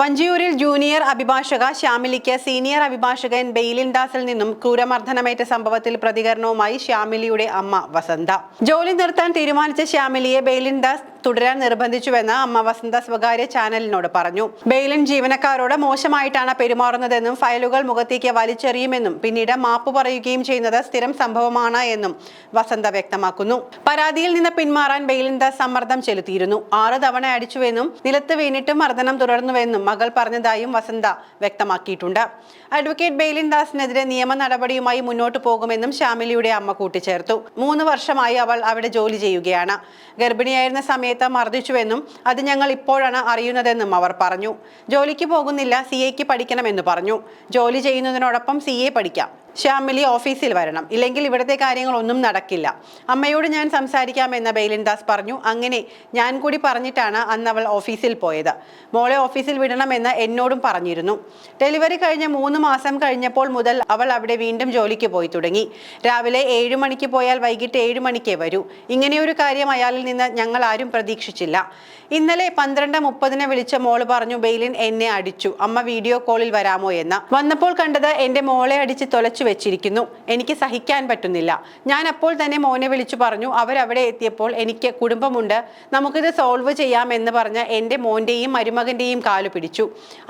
വഞ്ചിയൂരിൽ junior അഭിഭാഷക ശ്യാമിലിക്ക് senior അഭിഭാഷകൻ ബെയിലിൻ ദാസിൽ നിന്നും ക്രൂരമർദ്ദനമേറ്റ സംഭവത്തിൽ പ്രതികരണവുമായി ശ്യാമിലിയുടെ അമ്മ വസന്ത. ജോലി നിർത്താൻ തീരുമാനിച്ച ശ്യാമിലിയെ ബെയിലിൻ ദാസ് തുടരാൻ നിർബന്ധിച്ചുവെന്ന് അമ്മ വസന്ത സ്വകാര്യ ചാനലിനോട് പറഞ്ഞു. ബെയിലിൻ ജീവനക്കാരോട് മോശമായിട്ടാണ് പെരുമാറുന്നതെന്നും ഫയലുകൾ മുഖത്തേക്ക് വലിച്ചെറിയുമെന്നും പിന്നീട് മാപ്പ് പറയുകയും ചെയ്യുന്നത് സ്ഥിരം സംഭവമാണ് എന്നും വസന്ത വ്യക്തമാക്കുന്നു. പരാതിയിൽ നിന്ന് പിന്മാറാൻ ബെയിലിൻ ദാസ് സമ്മർദ്ദം ചെലുത്തിയിരുന്നു. ആറ് തവണ അടിച്ചുവെന്നും നിലത്ത് വീണിട്ട് മർദ്ദനം തുടർന്നുവെന്നും മകൾ പറഞ്ഞതായും വസന്ത വ്യക്തമാക്കിയിട്ടുണ്ട്. അഡ്വക്കേറ്റ് ബെയിലിൻ ദാസിനെതിരെ നിയമ നടപടിയുമായി മുന്നോട്ട് പോകുമെന്നും ശ്യാമിലിയുടെ അമ്മ കൂട്ടിച്ചേർത്തു. മൂന്ന് വർഷമായി അവൾ അവിടെ ജോലി ചെയ്യുകയാണ്. ഗർഭിണിയായിരുന്ന സമയത്ത് മർദ്ദിച്ചുവെന്നും അത് ഞങ്ങൾ ഇപ്പോഴാണ് അറിയുന്നതെന്നും അവർ പറഞ്ഞു. ജോലിക്ക് പോകുന്നില്ല സി എക്ക് പഠിക്കണമെന്ന് പറഞ്ഞു. ജോലി ചെയ്യുന്നതിനോടൊപ്പം സി എ പഠിക്കാം. ശ്യാമിലി ഓഫീസിൽ വരണം. ഇല്ലെങ്കിൽ ഇവിടുത്തെ കാര്യങ്ങളൊന്നും നടക്കില്ല. അമ്മയോട് ഞാൻ സംസാരിക്കാമെന്ന് ബൈലിൻദാസ് ദാസ് പറഞ്ഞു. അങ്ങനെ ഞാൻ കൂടി പറഞ്ഞിട്ടാണ് അന്ന് അവൾ ഓഫീസിൽ പോയത്. മോളെ ഓഫീസിൽ വിടണമെന്ന് എന്നോടും പറഞ്ഞിരുന്നു. ഡെലിവറി കഴിഞ്ഞ മൂന്ന് മാസം കഴിഞ്ഞപ്പോൾ മുതൽ അവൾ അവിടെ വീണ്ടും ജോലിക്ക് പോയി തുടങ്ങി. രാവിലെ ഏഴ് മണിക്ക് പോയാൽ വൈകിട്ട് ഏഴ് മണിക്കേ വരൂ. ഇങ്ങനെയൊരു കാര്യം അയാളിൽ നിന്ന് ഞങ്ങൾ ആരും പ്രതീക്ഷിച്ചില്ല. ഇന്നലെ പന്ത്രണ്ട് മുപ്പതിന് വിളിച്ച മോൾ പറഞ്ഞു ബെയിലിൻ എന്നെ അടിച്ചു. അമ്മ വീഡിയോ കോളിൽ വരാമോ എന്ന്. വന്നപ്പോൾ കണ്ടത് എന്റെ മോളെ അടിച്ച് തൊലച്ചു വെച്ചിരിക്കുന്നു. എനിക്ക് സഹിക്കാൻ പറ്റുന്നില്ല. ഞാൻ അപ്പോൾ തന്നെ മോനെ വിളിച്ചു പറഞ്ഞു അവരവിടെ എത്തിയപ്പോൾ എനിക്ക് കുടുംബമുണ്ട്. നമുക്കിത് സോൾവ് ചെയ്യാം എന്ന് പറഞ്ഞ എന്റെ മോന്റെയും മരുമകന്റെയും കാലു പിടിച്ചു.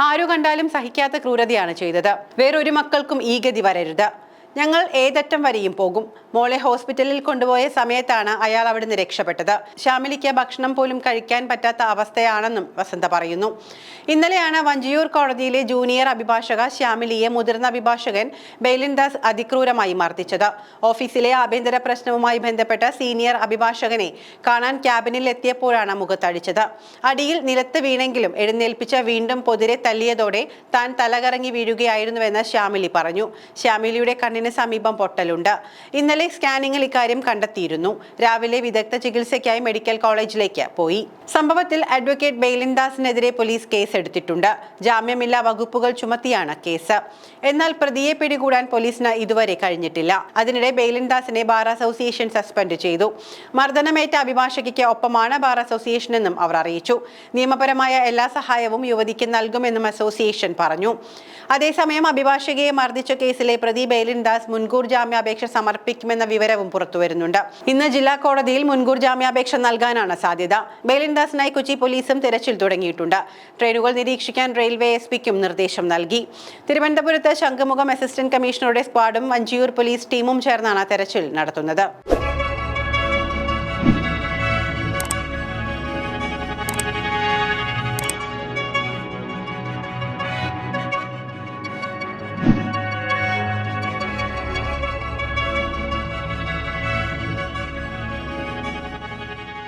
ആരു കണ്ടാലും സഹിക്കാത്ത ക്രൂരതയാണ് ചെയ്തത്. വേറൊരു മക്കൾക്കും ഈ ഗതി വരരുത്. ഞങ്ങൾ ഏതറ്റം വരെയും പോകും. മോളെ ഹോസ്പിറ്റലിൽ കൊണ്ടുപോയ സമയത്താണ് അയാൾ അവിടുന്ന് രക്ഷപ്പെട്ടത്. ശ്യാമിലിക്ക് ഭക്ഷണം പോലും കഴിക്കാൻ പറ്റാത്ത അവസ്ഥയാണെന്നും വസന്ത പറയുന്നു. ഇന്നലെയാണ് വഞ്ചിയൂർ കോടതിയിലെ ജൂനിയർ അഭിഭാഷക ശ്യാമിലിയെ മുതിർന്ന അഭിഭാഷകൻ ബെയ്ലിൻദാസ് അതിക്രൂരമായി മർദ്ദിച്ചത്. ഓഫീസിലെ ആഭ്യന്തര പ്രശ്നവുമായി ബന്ധപ്പെട്ട സീനിയർ അഭിഭാഷകനെ കാണാൻ ക്യാബിനിൽ എത്തിയപ്പോഴാണ് മുഖത്തടിച്ചത്. അടിയിൽ നിലത്ത് വീണെങ്കിലും എഴുന്നേൽപ്പിച്ച വീണ്ടും പൊതിരെ തല്ലിയതോടെ താൻ തലകറങ്ങി വീഴുകയായിരുന്നുവെന്ന് ശ്യാമിലി പറഞ്ഞു. ശ്യാമിലിയുടെ കണ്ണിന് സമീപം പൊട്ടലുണ്ട്. ഇന്നലെ സ്കാനിങ്ങിൽ ഇക്കാര്യം കണ്ടെത്തിയിരുന്നു. രാവിലെ വിദഗ്ധ ചികിത്സയ്ക്കായി മെഡിക്കൽ കോളേജിലേക്ക് പോയി. സംഭവത്തിൽ അഡ്വക്കേറ്റ് ബെയിലിൻദാസിനെതിരെ പോലീസ് കേസ് എടുത്തിട്ടുണ്ട് ജാമ്യമില്ലാ വകുപ്പുകൾ ചുമത്തിയാണ് കേസ്. എന്നാൽ പ്രതിയെ പിടികൂടാൻ പോലീസിന് ഇതുവരെ കഴിഞ്ഞിട്ടില്ല. അതിനിടെ ബെയിലിൻദാസിനെ ബാർ അസോസിയേഷൻ സസ്പെൻഡ് ചെയ്തു. മർദ്ദനമേറ്റ അഭിഭാഷകയ്ക്ക് ഒപ്പമാണ് ബാർ അസോസിയേഷൻ എന്നും അവർ അറിയിച്ചു. നിയമപരമായ എല്ലാ സഹായവും യുവതിക്ക് നൽകുമെന്നും അസോസിയേഷൻ പറഞ്ഞു. അതേസമയം അഭിഭാഷകയെ മർദ്ദിച്ച കേസിലെ പ്രതി ബെയിലിൻ ദാസ് മുൻകൂർ ജാമ്യാപേക്ഷ സമർപ്പിക്കുമെന്ന വിവരവും പുറത്തുവരുന്നുണ്ട്. ഇന്ന് ജില്ലാ കോടതിയിൽ മുൻകൂർ ജാമ്യാപേക്ഷ നൽകാനാണ് സാധ്യത. ബേലിൻദാസിനായി കൊച്ചി പോലീസും തിരച്ചിൽ തുടങ്ങിയിട്ടുണ്ട്. ട്രെയിനുകൾ നിരീക്ഷിക്കാൻ റെയിൽവേ എസ് പിക്കും നിർദ്ദേശം നൽകി. തിരുവനന്തപുരത്ത് ശംഖുമുഖം അസിസ്റ്റന്റ് കമ്മീഷണറുടെ സ്ക്വാഡും വഞ്ചിയൂർ പോലീസ് ടീമും ചേർന്നാണ് തെരച്ചിൽ നടത്തുന്നത്.